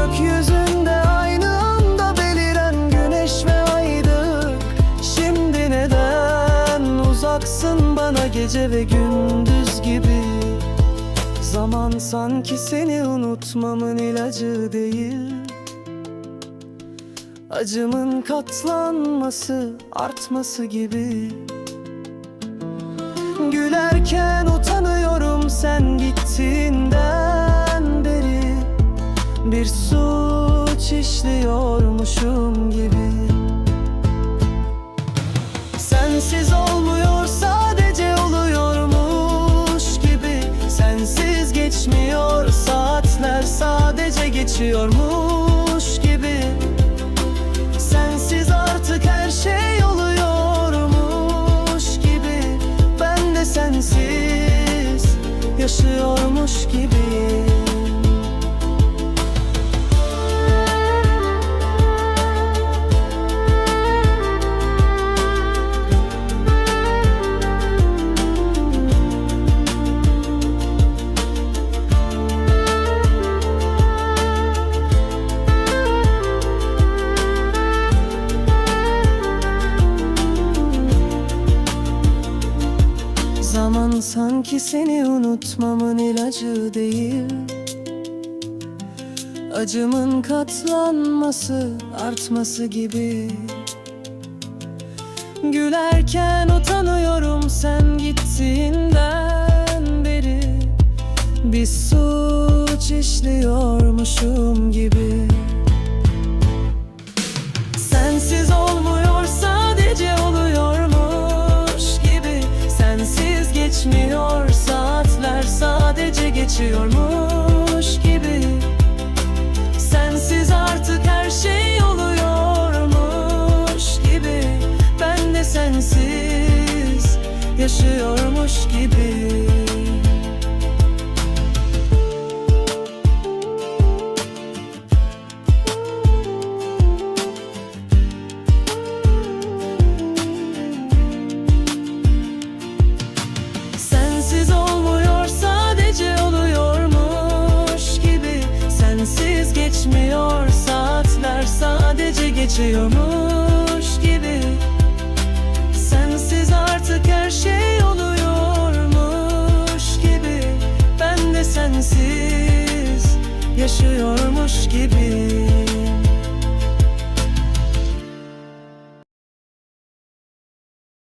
Gökyüzünde aynı anda beliren güneş ve aydık Şimdi neden uzaksın bana gece ve gündüz gibi? Zaman sanki seni unutmamın ilacı değil. Acımın katlanması, artması gibi. Gülerken suç işliyormuşum gibi. Sensiz olmuyor sadece oluyormuş gibi. Sensiz geçmiyor saatler sadece geçiyormuş gibi. Sensiz artık her şey oluyormuş gibi. Ben de sensiz yaşıyormuş gibi Sanki seni unutmamın ilacı değil. Acımın katlanması, artması gibi. Gülerken utanıyorum sen gittiğinden beri. Bir suç işliyormuşum gibi geçiyormuş gibi. Sensiz artık her şey oluyormuş gibi. Ben de sensiz yaşıyormuş geçiyormuş gibi. Sensiz artık her şey oluyormuş gibi. Ben de sensiz yaşıyormuş gibi